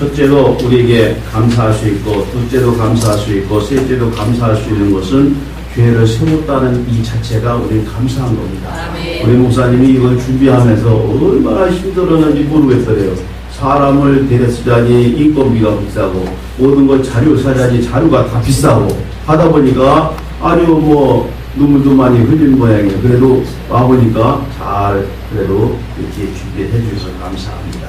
첫째로 우리에게 감사할 수 있고 둘째로 감사할 수 있고 셋째로 감사할 수 있는 것은 교회를 세웠다는 이 자체가 우리는 감사한 겁니다. 아멘. 우리 목사님이 이걸 준비하면서 얼마나 힘들었는지 모르겠더래요. 사람을 데려쓰자니 인건비가 비싸고 모든 걸 자료 사자니 자료가 다 비싸고 하다 보니까 아주 뭐 눈물도 많이 흘린 모양이에요. 그래도 와보니까 잘 그래도 이렇게 준비해 주셔서 감사합니다.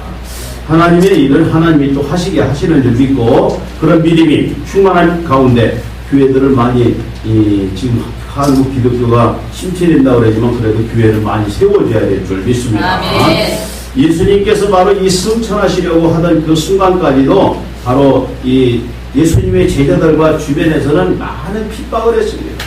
하나님의 일을 하나님이 또 하시게 하시는 줄 믿고 그런 믿음이 충만한 가운데 교회들을 많이 이 지금 한국 기독교가 침체된다고 그러지만 그래도 교회를 많이 세워줘야 될 줄 믿습니다. 아멘. 예수님께서 바로 이 승천하시려고 하던 그 순간까지도 바로 이 예수님의 제자들과 주변에서는 많은 핍박을 했습니다.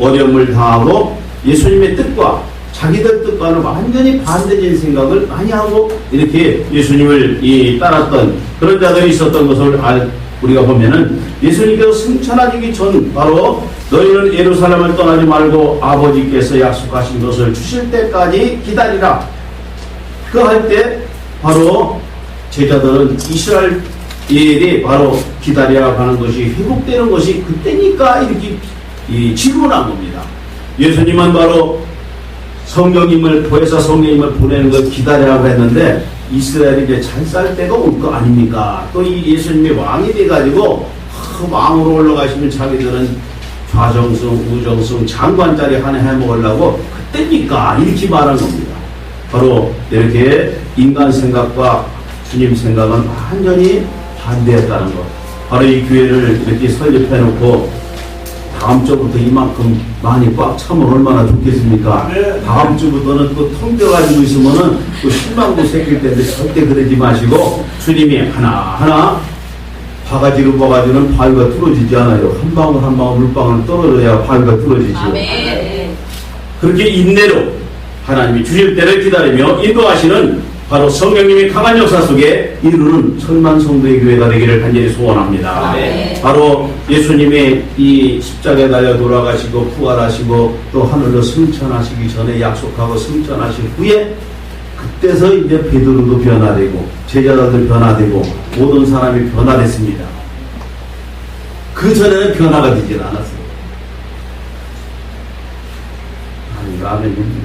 어려움을 당하고 예수님의 뜻과 자기들 뜻과는 완전히 반대적인 생각을 많이 하고 이렇게 예수님을 이 따랐던 그런 자들이 있었던 것을 알, 우리가 보면은 예수님께서 승천하시기 전 바로 너희는 예루살렘을 떠나지 말고 아버지께서 약속하신 것을 주실 때까지 기다리라. 그 할 때 바로 제자들은 이스라엘이 바로 기다려야 하는 것이 회복되는 것이 그때니까 이렇게 이 질문한 겁니다. 예수님은 바로 성령님을 보혜사 성령님을 보내는 걸 기다리라고 했는데 이스라엘이 이제 잘 살 때가 올 거 아닙니까? 또 이 예수님이 왕이 돼가지고 하, 왕으로 올라가시면 자기들은 좌정승, 우정승, 장관 자리 하나 해먹으려고 그때니까 이렇게 말한 겁니다. 바로 이렇게 인간 생각과 주님 생각은 완전히 반대했다는 것. 바로 이 교회를 이렇게 설립해 놓고 다음 주부터 이만큼 많이 꽉 차면 얼마나 좋겠습니까? 다음 주부터는 또 통벼가지고 있으면은 또 실망도 생길 텐데 절대 그러지 마시고 주님이 하나하나 바가지로 봐가지고는 바위가 뚫어지지 않아요. 한 방울 한 방울 물방울 떨어져야 바위가 뚫어지죠. 아멘. 그렇게 인내로 하나님이 주실 때를 기다리며 인도하시는 바로 성령님의 강한 역사 속에 이루는 천만 성도의 교회가 되기를 간절히 소원합니다. 아멘. 바로 예수님의 이 십자가에 달려 돌아가시고 부활하시고 또 하늘로 승천하시기 전에 약속하고 승천하신 후에 그때서 이제 베드로도 변화되고 제자들도 변화되고 모든 사람이 변화됐습니다. 그 전에는 변화가 되질 않았어요. 아니, 라면이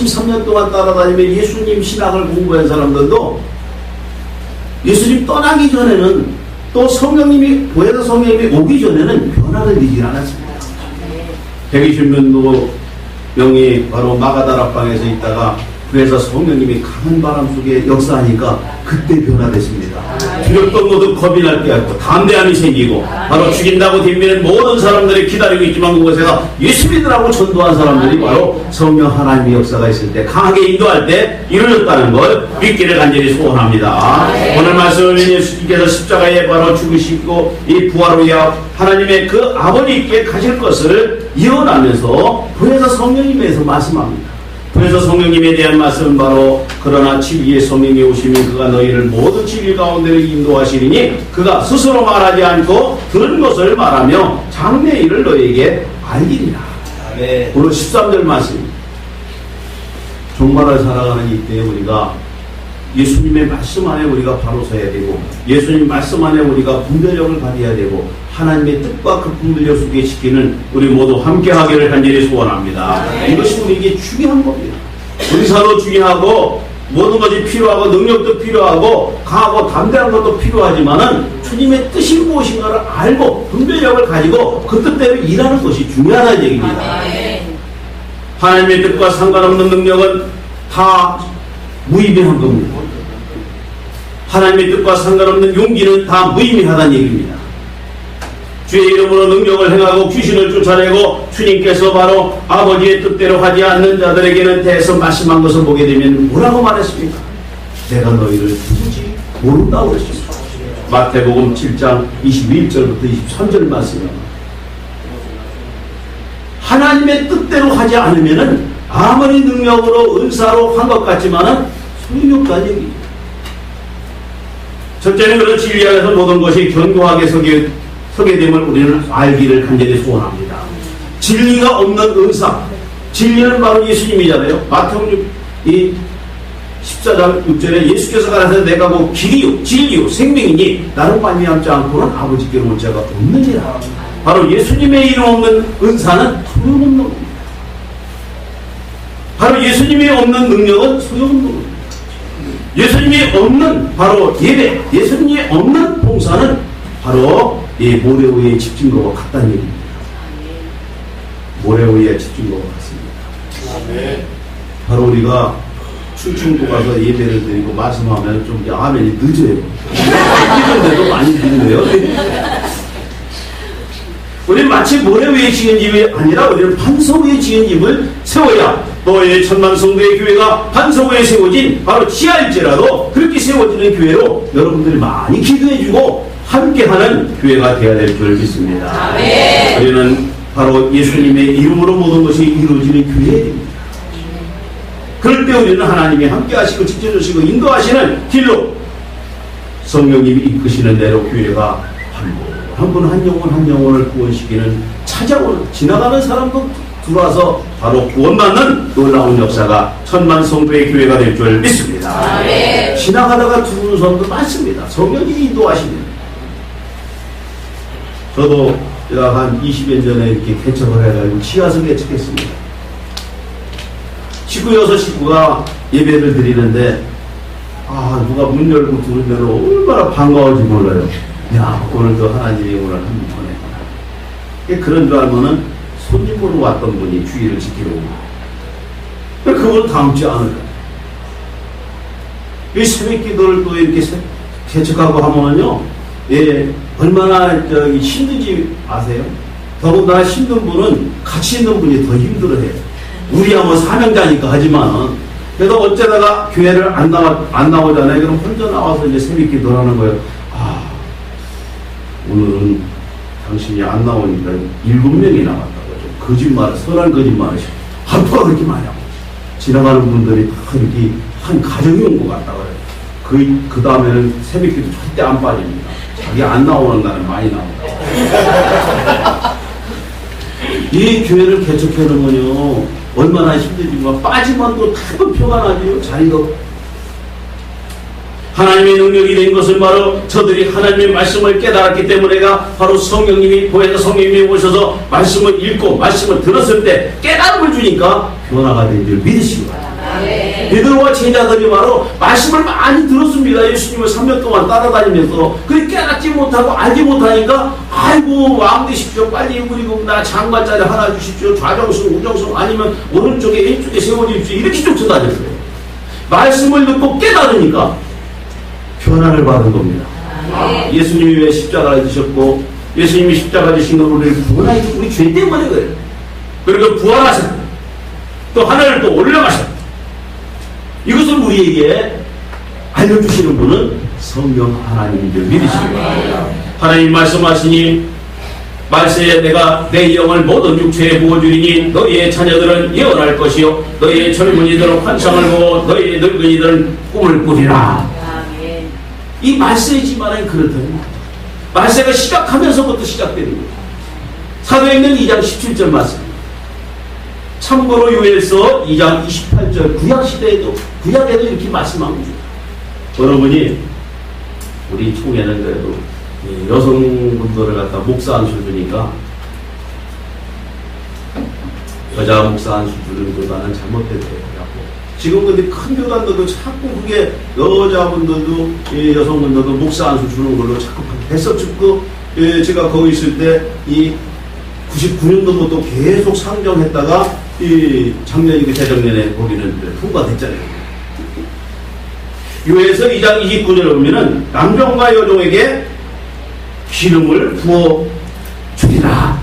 열심히 3년 동안 따라다니며 예수님 신학을 공부한 사람들도 예수님 떠나기 전에는 또 성령님이 보혜사 성령님이 오기 전에는 변화를 되질 않았습니다. 120년도 명이 바로 마가다락방에서 있다가 그래서 성령님이 강한 바람 속에 역사하니까 그때 변화됐습니다. 두렵던 것도 겁이 날게 없고 담대함이 생기고 바로 죽인다고 뒷면은 모든 사람들이 기다리고 있지만 그곳에서 예수 믿으라고 전도한 사람들이 바로 성령 하나님의 역사가 있을 때 강하게 인도할 때 이루어졌다는 걸 믿기를 간절히 소원합니다. 오늘 말씀은 예수님께서 십자가에 바로 죽으시고 이 부활 후에 하나님의 그 아버지께 가실 것을 예언하면서 부에서 성령님에서 말씀합니다. 그래서 성령님에 대한 말씀은 바로 그러나 진리의 성령이 오시면 그가 너희를 모든 진리 가운데로 인도하시리니 그가 스스로 말하지 않고 들은 것을 말하며 장래 일을 너희에게 알리리라. 네. 오늘 13절 말씀. 종말을 살아가는 이때에 우리가 예수님의 말씀 안에 우리가 바로 서야 되고 예수님 말씀 안에 우리가 분별력을 가져야 되고 하나님의 뜻과 그 분별력 속에 지키는 우리 모두 함께 하기를 간절히 소원합니다. 이것이 우리에게 중요한 겁니다. 은사도 중요하고 모든 것이 필요하고 능력도 필요하고 강하고 담대한 것도 필요하지만은 주님의 뜻이 무엇인가를 알고 분별력을 가지고 그 뜻대로 일하는 것이 중요하다는 얘기입니다. 아멘. 하나님의 뜻과 상관없는 능력은 다 무의미한 겁니다. 하나님의 뜻과 상관없는 용기는 다 무의미하다는 얘기입니다. 주의 이름으로 능력을 행하고 귀신을 쫓아내고 주님께서 바로 아버지의 뜻대로 하지 않는 자들에게는 대해서 말씀한 것을 보게 되면 뭐라고 말했습니까? 내가 너희를 누구지 모른다고 그랬습니다. 마태복음 7장 21절부터 23절 말씀입니다. 하나님의 뜻대로 하지 않으면은 아무리 능력으로 은사로 한 것 같지만은 소용없다는 얘기입니다. 첫째는 그런 진리 안에서 모든 것이 견고하게 서게, 서게 됨을 우리는 알기를 간절히 소원합니다. 진리가 없는 은사, 진리는 바로 예수님이잖아요. 마태복음 이 14장 6절에 예수께서 가라사대 내가 곧 길이요 진리요 생명이니 나로 말미암지 않고는 아버지께로 올 자가 없느니라. 바로 예수님의 이름 없는 은사는 소용없는 겁니다. 바로 예수님이 없는 능력은 소용없는 겁니다. 예수님이 없는 바로 예배, 예수님이 없는 봉사는 바로 이 모래위의 집중거와 같다는 얘기입니다. 모래위의 집중거와 같습니다. 바로 우리가 충청도 가서 예배를 드리고 말씀하면 좀 아멘이 늦어요. 이런데도 많이 드리네요. 우리 마치 모래 위에 지은 집이 아니라 우리는 반석 위에 지은 집을 세워야 너의 천만 성도의 교회가 반석 위에 세워진 바로 지하일지라도 그렇게 세워지는 교회로 여러분들이 많이 기도해주고 함께하는 교회가 되어야 될 줄 믿습니다. 우리는 바로 예수님의 이름으로 모든 것이 이루어지는 교회에 됩니다. 그럴 때 우리는 하나님이 함께 하시고 지켜주시고 인도하시는 길로 성령님이 이끄시는 대로 교회가 한분한 영혼 한 영혼을 구원시키는 찾아오는 지나가는 사람도 들어와서 바로 구원받는 놀라운 역사가 천만 성도의 교회가 될 줄 믿습니다. 지나가다가 들어오는 사람도 많습니다. 성령님이 인도하십니다. 저도 제가 한 20년 전에 이렇게 개척을 해가지고 지하서 개척했습니다. 식구 여섯 식구가 예배를 드리는데 아 누가 문 열고 들으면 얼마나 반가울지 몰라요. 야 오늘도 하나님이 오늘 한분 보냈구나. 그런 줄 알면은 손님으로 왔던 분이 주의를 지키러 오고 그분 다음 주에 안 올까요? 이 새벽 기도를 또 이렇게 세- 개척하고 하면은요, 예, 얼마나 저기 힘든지 아세요? 더군다나 힘든 분은 같이 있는 분이 더 힘들어해요. 우리야 뭐 사명자니까 하지만 그래도 어쩌다가 교회를 안 나와 안 나오잖아요. 그럼 혼자 나와서 이제 새벽 기도를 하는 거예요. 아 오늘은 당신이 안 나오니까 일곱 명이 나왔다고 좀 거짓말, 선한 거짓말을 한포가 그렇게 많이 하고 지나가는 분들이 다 이렇게 한 가정이 온 것 같다 그래요. 그, 그 다음에는 새벽기도 절대 안 빠집니다. 자기 안 나오는 날은 많이 나온다. 이 교회를 놓으면요, 얼마나 힘들지만 빠지면 또 나죠. 자리가. 하나님의 능력이 된 것은 바로 저들이 하나님의 말씀을 깨달았기 때문에가 바로 성령님이 보혜사 성령님이 오셔서 말씀을 읽고 말씀을 들었을 때 깨달음을 주니까 변화가 된줄 바랍니다. 베드로와 제자들이 바로 말씀을 많이 들었습니다. 예수님을 3년 동안 따라다니면서 그게 깨닫지 못하고 알지 못하니까 아이고 왕 되십시오. 빨리 우리 나 장관 자리 하나 주십시오. 좌정승 우정승 아니면 오른쪽에 왼쪽에 세워주십시오. 이렇게 쫓아다녔어요. 말씀을 듣고 깨달으니까 변화를 받은 겁니다. 아, 예수님이 왜 십자가를 지셨고 예수님이 십자가 지신 건 우리를 구원하기 우리 죄 때문에 그래요. 그리고 부활하셨다. 또 하늘을 또 올라가셨다. 이것을 우리에게 알려주시는 분은 성령 하나님인 줄 믿으시기 바랍니다. 하나님 말씀하시니 말세에 내가 내 영을 모든 육체에 부어주리니 너희의 자녀들은 예언할 것이요 너희의 젊은이들은 환상을 보고 너희의 늙은이들은 꿈을 꾸리라. 이 말세지만은 그렇다는 말세가 시작하면서부터 시작되는 거예요. 사도행전 2장 17절 말씀. 참고로 요엘서 2장 28절 구약 시대에도 구약에도 이렇게 말씀합니다. 여러분이 우리 총회는 그래도 이 여성분들을 갖다 목사한 수준이니까 여자 목사한 수준보다는 잘못됐대요. 지금 근데 큰 교단들도 자꾸 그게 여자분들도 예, 여성분들도 목사 안수 주는 걸로 자꾸 했어 죽고 예, 제가 거기 있을 때 이 99년도부터 계속 상정했다가 이 작년이고 재작년에 거기는 통과됐잖아요. 요에서 2장 29절에 보면은 남종과 여종에게 기름을 부어 주리라.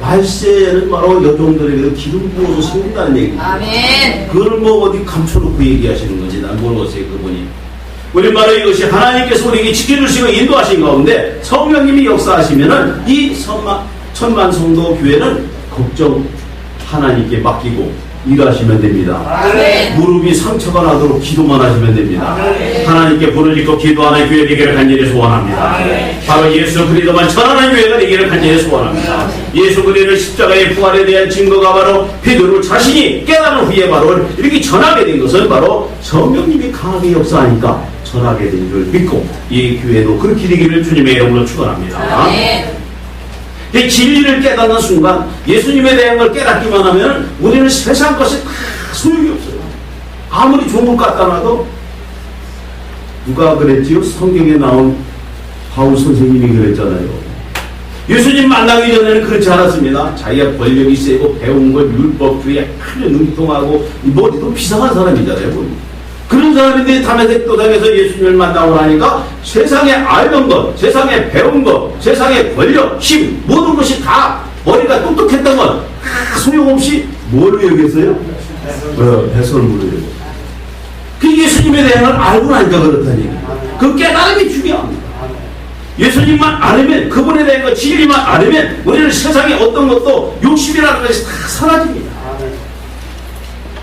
말세는 바로 여종들에게 기름 부어서 생긴다는 얘기입니다. 아멘. 그걸 뭐 어디 감춰놓고 얘기하시는 건지 난 모르겠어요 그분이 우리 말로 이것이 하나님께서 우리에게 지켜주시고 인도하신 가운데 성령님이 역사하시면은 이 천만, 천만 성도 교회는 걱정 하나님께 맡기고 일하시면 됩니다. 아멘. 무릎이 상처가 나도록 기도만 하시면 됩니다. 하나님께 부르짖고 기도하는 교회 되기를 간절히 소원합니다. 바로 예수 그리스도만 전하는 교회가 되기를 간절히 소원합니다. 예수 그리스도의 십자가의 부활에 대한 증거가 바로 베드로 자신이 깨달은 후에 바로 이렇게 전하게 된 것은 바로 성령님이 강하게 역사하니까 전하게 된 줄 믿고 이 교회도 그렇게 되기를 주님의 이름으로 축원합니다. 이 진리를 깨닫는 순간 예수님에 대한 걸 깨닫기만 하면 우리는 세상 것이 다 소용이 없어요. 아무리 좋은 것 갖다 놔도 누가 그랬지요? 성경에 나온 바울 선생님이 그랬잖아요. 예수님 만나기 전에는 그렇지 않았습니다. 자기가 권력이 세고 배운 것 율법주의에 아주 능통하고 머리도 비상한 사람이잖아요. 그런 사람인데 담에색 도당에서 예수님을 만나고 나니까 세상에 알던 것, 세상에 배운 것, 세상에 권력, 힘 모든 것이 다 머리가 똑똑했던 건다 소용없이 뭘로 여겼어요? 어, 배설물로. 그 예수님에 대한 걸 알고 나니까 그렇다니. 그 깨달음이 중요합니다. 예수님만 알으면 그분에 대한 것 진리만 알으면 우리는 세상에 어떤 것도 욕심이라는 것이 다 사라집니다.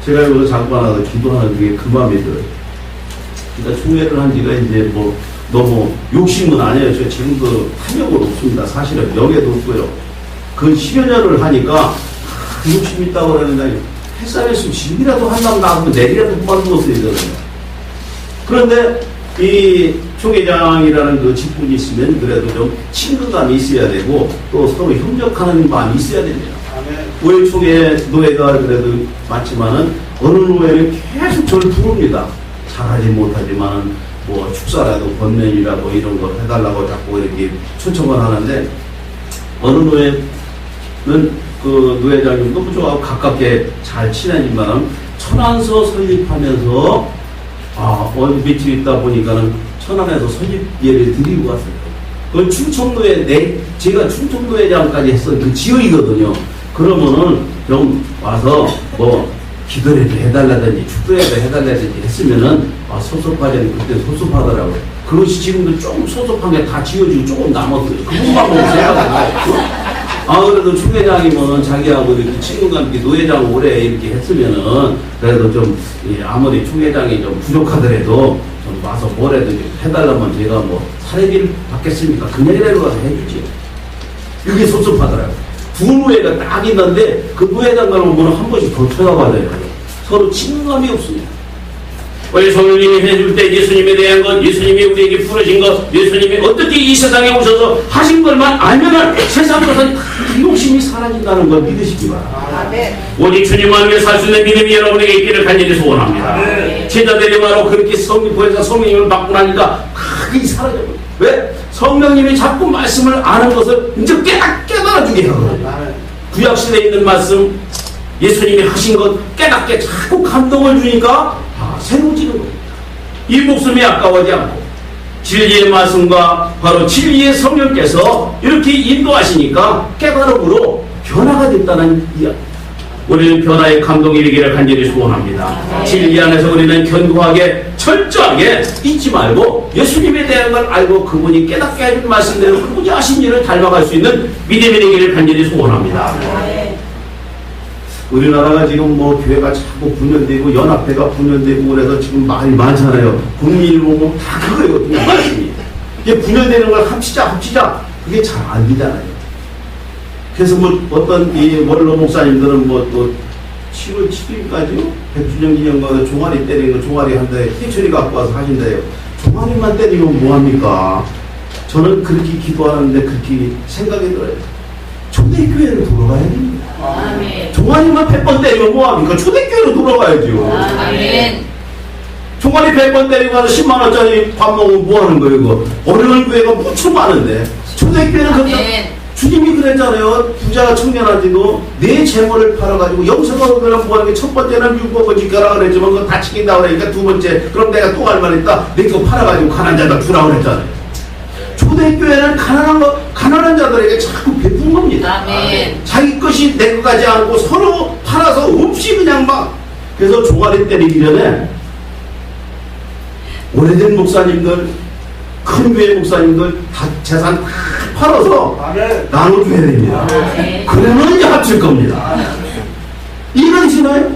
제가 잠깐 와서 기도하는 게그 마음에 들어요. 그러니까 총회를 한 지가 이제 뭐 너무 욕심은 아니에요. 저 지금도 탐욕은 없습니다. 사실은 명예도 없고요. 그 10여 년을 하니까 아, 욕심 있다고 그러는데 햇살에서 집이라도 한다고 나가면 내리라도 뽑아는 것을 되잖아요. 그런데 이 총회장이라는 그 직분이 있으면 그래도 좀 친근감이 있어야 되고 또 서로 협력하는 마음이 있어야 됩니다. 우리 총회 노예가 그래도 많지만은 어느 노예는 계속 저를 부릅니다. 잘하지 못하지만은 뭐 축사라도 번면이라도 이런 거 해달라고 자꾸 이렇게 초청을 하는데 어느 노예는 그 노회장님 너무 좋아하고 가깝게 잘 친해지만은 천안서 설립하면서 아 어느 며칠 있다 보니까는 천안에서 설립 예를 드리고 왔어요. 그 충청도에 내 제가 충청도회장까지 했던 그 지역이거든요. 그러면은 좀 와서 뭐 기도라도 해달라든지 축도라도 해달라든지 했으면은 아 섭섭하지 그때 섭섭하더라고요. 그것이 지금도 조금 섭섭한 게 다 지워지고 조금 남았어요. 그분만 보고 생각하고. 아 그래도 총회장이면은 자기하고 이렇게 친구가 이렇게 노회장 오래 이렇게 했으면은 그래도 좀 예, 아무리 총회장이 좀 부족하더라도 좀 와서 뭐라도 해달라면 제가 뭐 사례비를 받겠습니까? 그냥이라도 가서 해주지. 이게 섭섭하더라고요. 두 노예가 딱 있는데 그 노예장 가면 한 번씩 더 쳐다봐줘요. 서로 친감이 없습니다. 우리 성령님이 해줄 때 예수님에 대한 것, 예수님이 우리에게 풀어진 것, 예수님이 어떻게 이 세상에 오셔서 하신 것만 알면은 세상 것은 다 욕심이 사라진다는 걸 믿으시기 바랍니다. 아멘. 오직 주님만 위해 살수 있는 믿음이 여러분에게 있기를 간절히 소원합니다. 제자들이 바로 그렇게 성령, 보혜사 성령님을 받고 나니까 크게 사라져버려요. 왜? 성령님이 자꾸 말씀을 아는 것을 이제 깨닫, 깨달아주게 하거든요. 구약시대에 있는 말씀, 예수님이 하신 것 깨닫게 자꾸 감동을 주니까 아, 새로워지는 겁니다. 이 목숨이 아까워지 않고 진리의 말씀과 바로 진리의 성령께서 이렇게 인도하시니까 깨달음으로 변화가 됐다는 이야기. 우리는 변화의 감동이 되기를 간절히 소원합니다. 진리 안에서 우리는 견고하게 철저하게 잊지 말고 예수님에 대한 걸 알고 그분이 깨닫게 해준 말씀대로 그분이 하신 일을 닮아갈 수 있는 믿음이 되기를 간절히 소원합니다. 우리나라가 지금 뭐 교회가 자꾸 분열되고 연합회가 분열되고 그래서 지금 말이 많잖아요. 국민이 보면 다 그거거든요. 말씀이. 이게 분열되는 걸 합치자 합치자 그게 잘 안 되잖아요. 그래서 뭐 어떤 이 원로 목사님들은 뭐 또 7월 7일까지요? 백주년 기념관에 종아리 때리는 거 종아리 한대 희철이 갖고 와서 하신대요. 종아리만 때리면 뭐합니까? 저는 그렇게 기도하는데 그렇게 생각이 들어요. 초대교회로 돌아가야 됩니다. 아멘. 종아리만 100번 때리면 뭐합니까? 초대교회로 돌아가야죠. 아멘. 종아리 100번 때리고 가서 10만원짜리 밥 먹으면 뭐 하는 거예요, 이거? 어려운 교회가 무척 많은데. 초대교회는 그렇다. 아멘. 주님이 그랬잖아요. 부자가 청년한테도 내 재물을 팔아가지고 영생을 그냥 뭐하는 게 첫 번째는 율법을 지켜라 그랬지만 그거 다 지킨다 그러니까 두 번째 그럼 내가 또 할말 있다. 내 거 팔아가지고 가난한 자들 주라 그랬잖아요. 초대교회는 가난한 거, 가난한 자들에게 자꾸 베푼 겁니다. 아멘. 자기 것이 내것 같지 않고 서로 팔아서 없이 그냥 막 그래서 종아리 때리기 전에 오래된 목사님들 큰 교회 목사님들 다 재산 다 팔아서 나눠줘야 됩니다. 아멘. 그러면 이제 합칠 겁니다. 이러시나요?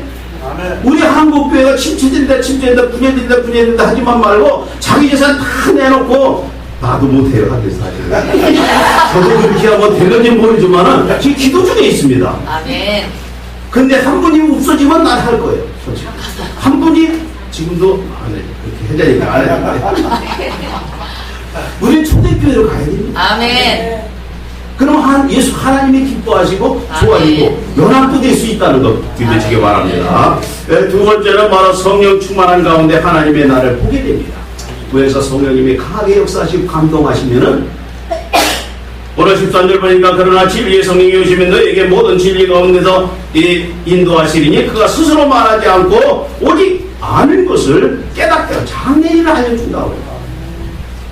우리 한국 교회가 침체된다, 침체된다, 분해된다, 분해된다 하지만 말고 자기 재산 다 내놓고 나도 못해요, 하겠어, 사실. 저도 그렇게 하면 되는지 모르지만은 지금 기도 중에 있습니다. 아멘. 근데 한 분이 없어지면 난 할 거예요, 솔직히. 한 분이 지금도 안 해. 그렇게 해자니까 안 했는데. 우리는 초대교회로 가야 됩니다. 아멘. 그럼 한 예수 하나님이 기뻐하시고 좋아지고 연합도 될 수 있다는 것 믿으시기 바랍니다. 네, 두 번째는 바로 성령 충만한 가운데 하나님의 나를 보게 됩니다. 그래서 성령님이 강하게 역사하시고 감동하시면은 오늘 13절 보니까 그러나 진리의 성령이 오시면 너에게 모든 진리 가운데서 이 인도하시리니 그가 스스로 말하지 않고 오직 아는 것을 깨닫게 장래일을 알려준다고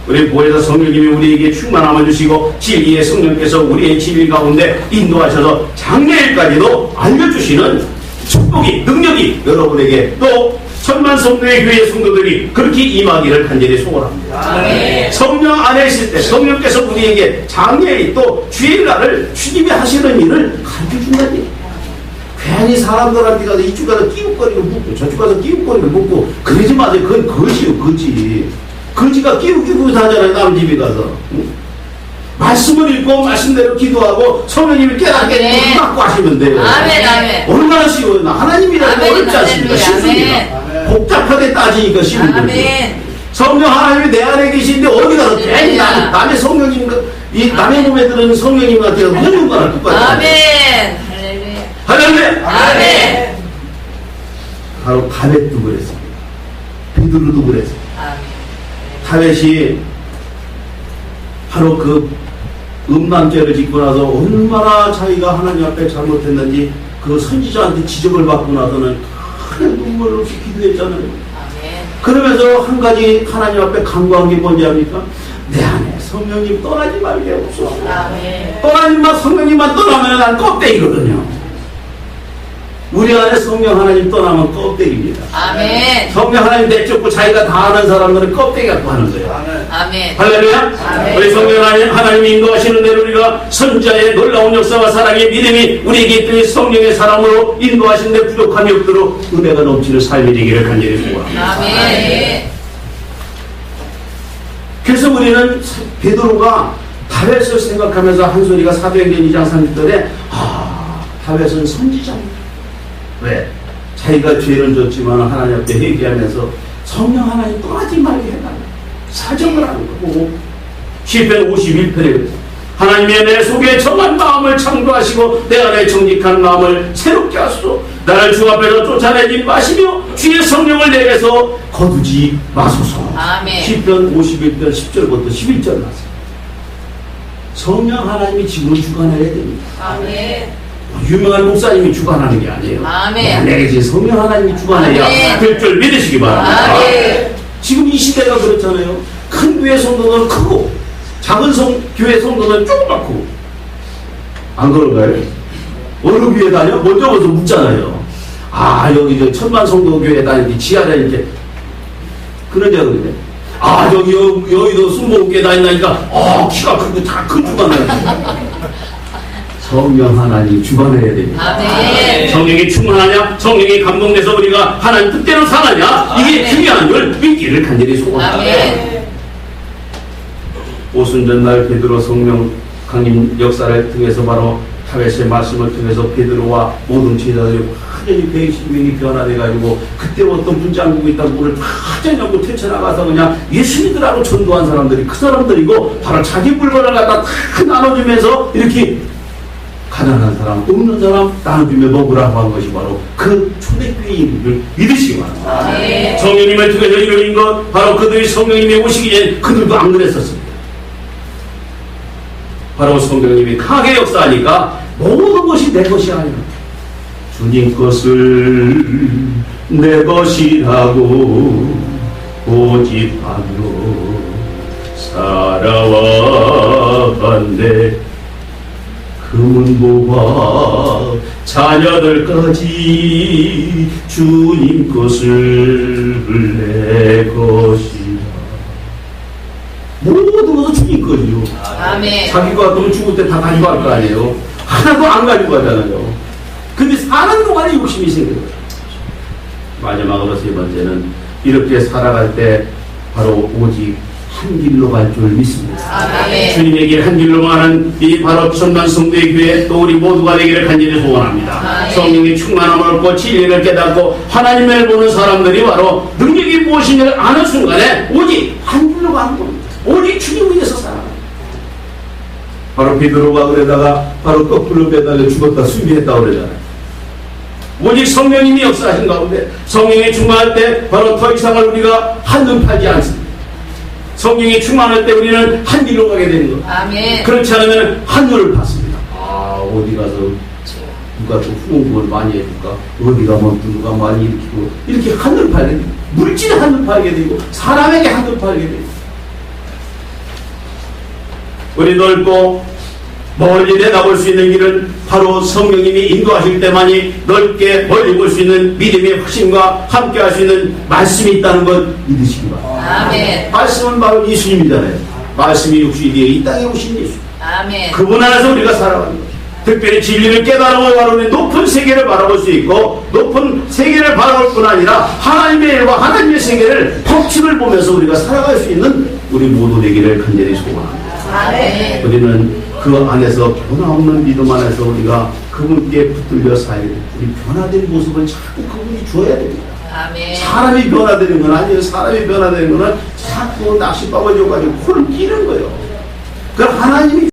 우리 보혜사 성령님이 우리에게 충만함을 주시고 진리의 성령께서 우리의 진리 가운데 인도하셔서 장래일까지도 알려주시는 축복이 능력이 여러분에게 또 천만 성도의 교회 성도들이 그렇게 임하기를 간절히 소원합니다. 아멘. 성령 안에 있을 때 성령께서 우리에게 장래일 또 주일날을 주님이 하시는 일을 가르쳐준다는 얘기예요. 괜히 사람들한테 가서 이쪽 가서 끼웃거리고 묻고 저쪽 가서 끼웃거리고 묻고 그러지 마세요. 그건 거지요 거지. 거지가 끼우끼고 다잖아요 남 집에 가서. 응? 말씀을 읽고 말씀대로 기도하고 성령님이 깨닫게 갖고 하시면 돼요. 아멘, 아멘. 얼마나 쉬워요. 하나님이라는 거 아멘, 어렵지 않습니까? 아멘, 쉽습니다. 복잡하게 따지니까 쉬운 거죠. 성령 하나님이 내 안에 계신데 어디 가서 괜히 할렐루야. 남, 남의 성령님, 이 남의 몸에 들은 성령님 같은 거 무슨 거랑 똑같아요. 아멘. 할렐루야. 아멘. 바로 다윗도 그랬습니다. 베드로도 그랬습니다. 다윗이 바로 그 음란죄를 짓고 나서 얼마나 자기가 하나님 앞에 잘못했는지 그 선지자한테 지적을 받고 나서는 큰 눈물 없이 기도했잖아요. 그러면서 한 가지 하나님 앞에 간구한 게 뭔지 압니까? 내 안에 성령님 떠나지 말게 없어. 아멘. 떠나님만 성령님만 떠나면 난 껍데기거든요. 우리 안에 성령 하나님 떠나면 껍데기입니다. 아멘. 성령 하나님 내쫓고 자기가 다 아는 사람들은 껍데기 갖고 하는 거예요. 아멘. 할렐루야. 아멘. 우리 성령 하나님, 하나님이 인도하시는 대로 우리가 선자의 놀라운 역사와 사랑의 믿음이 우리에게 있더니 성령의 사랑으로 인도하신 데 부족함이 없도록 은혜가 넘치는 삶이 되기를 간절히 소원합니다. 아멘. 그래서 우리는 베드로가 다윗을 생각하면서 한 소리가 사도행전 2장 30절에 아 다윗은 선지자입니다. 왜? 자기가 죄는 졌지만 하나님 앞에 회개하면서 성령 하나님 떠나지 말게 해달라. 사정을 하는 거고 시편 51편에 하나님의 내 속에 정한 마음을 창조하시고 내 안에 정직한 마음을 새롭게 하소서 나를 주 앞에서 쫓아내지 마시며 주의 성령을 내게서 거두지 마소서. 시편 51편 10절부터 11절 나서 성령 하나님이 지금 주관해야 됩니다 아멘. 유명한 목사님이 주관하는 게 아니에요 아멘. 내게 성령 하나님이 주관해야. 될 줄 믿으시기 바랍니다 아멘. 지금 이 시대가 그렇잖아요. 큰 교회 성도는 크고 작은 성, 교회 성도는 조그맣고 안 그런가요? 어느 교회 다녀? 먼저 와서 묻잖아요. 아 여기 저 천만 성도 교회 다니는데 지하에 이렇게 자 그러네. 아 여기 여, 여의도 순복교회 다닌다니까 아 키가 크고 다큰 주관하는 성령 하나님 주관해야 됩니다. 성령이 충만하냐? 성령이 감동돼서 우리가 하나님 뜻대로 사느냐? 이게. 중요한 걸 믿기를 간절히 소원합니다. 아멘. 오순절 날 베드로 성령 강림 역사를 통해서 바로 타겟의 말씀을 통해서 베드로와 모든 제자들이 완전히 120명이 변화돼가지고 그때 어떤 문장국이 있다고 물을 완전히 하고 퇴쳐나가서 그냥 예수님들하고 전도한 사람들이 그 사람들이고 바로 자기 물건을 갖다 다 나눠주면서 이렇게 가난한 사람, 없는 사람 나눠주며 먹으라고 한 것이 바로 그 초대교인을 믿으시기 바랍니다. 아멘. 성령님을 통해서 이루어진 것 바로 그들이 성령님이 오시기 전 그들도 안 그랬었습니다. 바로 성령님이 강하게 역사하니까 모든 것이 내 것이 아니라 주님 것을 내 것이라고 고집하며 살아왔네 금은보화 자녀들까지 주님 것을 내 것이라. 모든 것은 주님 거지요. 아멘. 자기가 같으면 죽을 때 다 가지고 갈 거 아니에요? 하나도 안 가지고 가잖아요. 근데 사는 동안에 욕심이 생겨요. 마지막으로 세 번째는 이렇게 살아갈 때 바로 오직 한 길로 갈 줄 믿습니다. 아멘. 주님의 길한 길로 가는 이 바로 천만 성도의 교회 또 우리 모두가 되기를 간절히 소원합니다. 아멘. 성령의 충만함을 얻고 진리를 깨닫고 하나님을 보는 사람들이 바로 능력이 무엇인지를 아는 순간에 오직 한 길로 가는 겁니다. 오직 주님 위해서 살아가는 바로 베드로가 그러다가 바로 거꾸로 매달려 죽었다 수비했다 그러잖아요. 오직 성령님이 역사하신 가운데 성령이 충만할 때 바로 더 이상을 우리가 한눈 팔지 않습니다. 성령이 충만할 때 우리는 한 길로 가게 되는 거예요. 아멘. 그렇지 않으면 한눈을 봤습니다. 아 어디 가서 누가 좀 후원금을 많이 해줄까? 어디 가면 누가 많이 일으키고 이렇게 한눈 팔게 되고 물질에 한눈 팔게 되고 사람에게 한눈 팔게 되고 우리 넓고 멀리 내다볼 수 있는 길은 바로 성령님이 인도하실 때만이 넓게 멀리 볼수 있는 믿음의 확신과 함께 할 수 있는 말씀이 있다는 것 믿으시기 바랍니다. 아멘. 말씀은 바로 예수님이잖아요. 말씀이 육신이 되어 이 땅에 오신 예수. 아멘. 그분 안에서 우리가 살아가는 거죠. 특별히 진리를 깨달음을 바라보는 높은 세계를 바라볼 수 있고 높은 세계를 바라볼 뿐 아니라 하나님의 일과 하나님의 세계를 법칙을 보면서 우리가 살아갈 수 있는 우리 모두 되기를 간절히 소원합니다. 아멘. 우리는 그 안에서 변화없는 믿음 안에서 우리가 그분께 붙들려 됩니다. 우리 변화된 모습을 자꾸 그분이 주어야 됩니다. 아멘. 사람이 변화되는 건 아니에요. 사람이 변화되는 거는 자꾸 낚싯밥을 줘가지고 코를 끼는 거예요. 그 하나님이